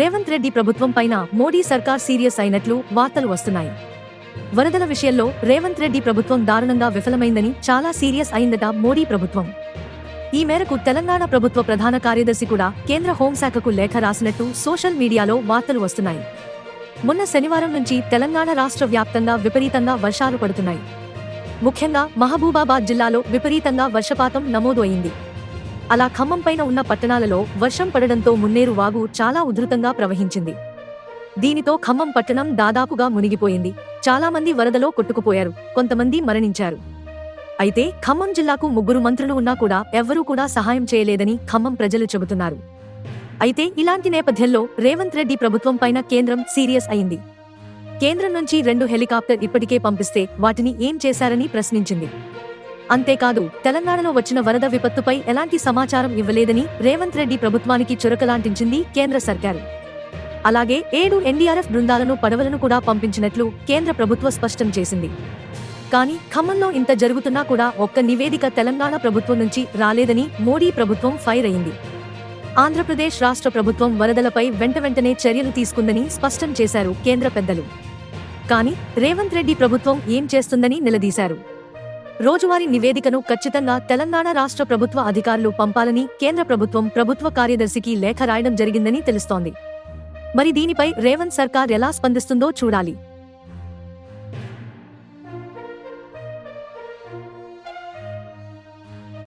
రేవంత్ రెడ్డి ప్రభుత్వం పైన మోడీ సర్కార్ సీరియస్ అయినట్లు వార్తలు వస్తున్నాయి. వరదల విషయంలో రేవంత్ రెడ్డి ప్రభుత్వం దారుణంగా విఫలమైందని చాలా సీరియస్ అయిందట మోడీ ప్రభుత్వం. ఈ మేరకు తెలంగాణ ప్రభుత్వ ప్రధాన కార్యదర్శి కూడా కేంద్ర హోంశాఖకు లేఖ రాసినట్టు సోషల్ మీడియాలో వార్తలు వస్తున్నాయి. మొన్న శనివారం నుంచి తెలంగాణ రాష్ట్ర వ్యాప్తంగా విపరీతంగా వర్షాలు పడుతున్నాయి. ముఖ్యంగా మహబూబాబాద్ జిల్లాలో విపరీతంగా వర్షపాతం నమోదు అయింది. అలా ఖమ్మం పైన ఉన్న పట్టణాలలో వర్షం పడడంతో మున్నేరు వాగు చాలా ఉధృతంగా ప్రవహించింది. దీనితో ఖమ్మం పట్టణం దాదాపుగా మునిగిపోయింది. చాలామంది వరదలో కొట్టుకుపోయారు. కొంతమంది మరణించారు. అయితే ఖమ్మం జిల్లాకు ముగ్గురు మంత్రులు ఉన్నా కూడా ఎవ్వరూ కూడా సహాయం చేయలేదని ఖమ్మం ప్రజలు చెబుతున్నారు. అయితే ఇలాంటి నేపథ్యంలో రేవంత్ రెడ్డి ప్రభుత్వం పైన కేంద్రం సీరియస్ అయింది. కేంద్రం నుంచి రెండు హెలికాప్టర్ ఇప్పటికే పంపిస్తే వాటిని ఏం చేశారని ప్రశ్నించింది. అంతేకాదు తెలంగాణలో వచ్చిన వరద విపత్తుపై ఎలాంటి సమాచారం ఇవ్వలేదని రేవంత్ రెడ్డి ప్రభుత్వానికి చురకలాంటించింది కేంద్ర సర్కారు. అలాగే ఏడు ఎన్డీఆర్ఎఫ్ బృందాలను పడవలను కూడా పంపించినట్లు కేంద్ర ప్రభుత్వ స్పష్టం చేసింది. కానీ ఖమ్మంలో ఇంత జరుగుతున్నా కూడా ఒక్క నివేదిక తెలంగాణ ప్రభుత్వం నుంచి రాలేదని మోడీ ప్రభుత్వం ఫైర్ అయింది. ఆంధ్రప్రదేశ్ రాష్ట్ర ప్రభుత్వం వరదలపై వెంట వెంటనే చర్యలు తీసుకుందని స్పష్టం చేశారు కేంద్ర పెద్దలు. కానీ రేవంత్ రెడ్డి ప్రభుత్వం ఏం చేస్తుందని నిలదీశారు. రోజువారీ నివేదికను ఖచ్చితంగా తెలంగాణ రాష్ట్ర ప్రభుత్వ అధికారులు పంపాలని కేంద్ర ప్రభుత్వం ప్రభుత్వ కార్యదర్శికి లేఖ రాయడం జరిగిందని తెలుస్తోంది. మరి దీనిపై రేవంత్ సర్కార్ ఎలా స్పందిస్తుందో చూడాలి.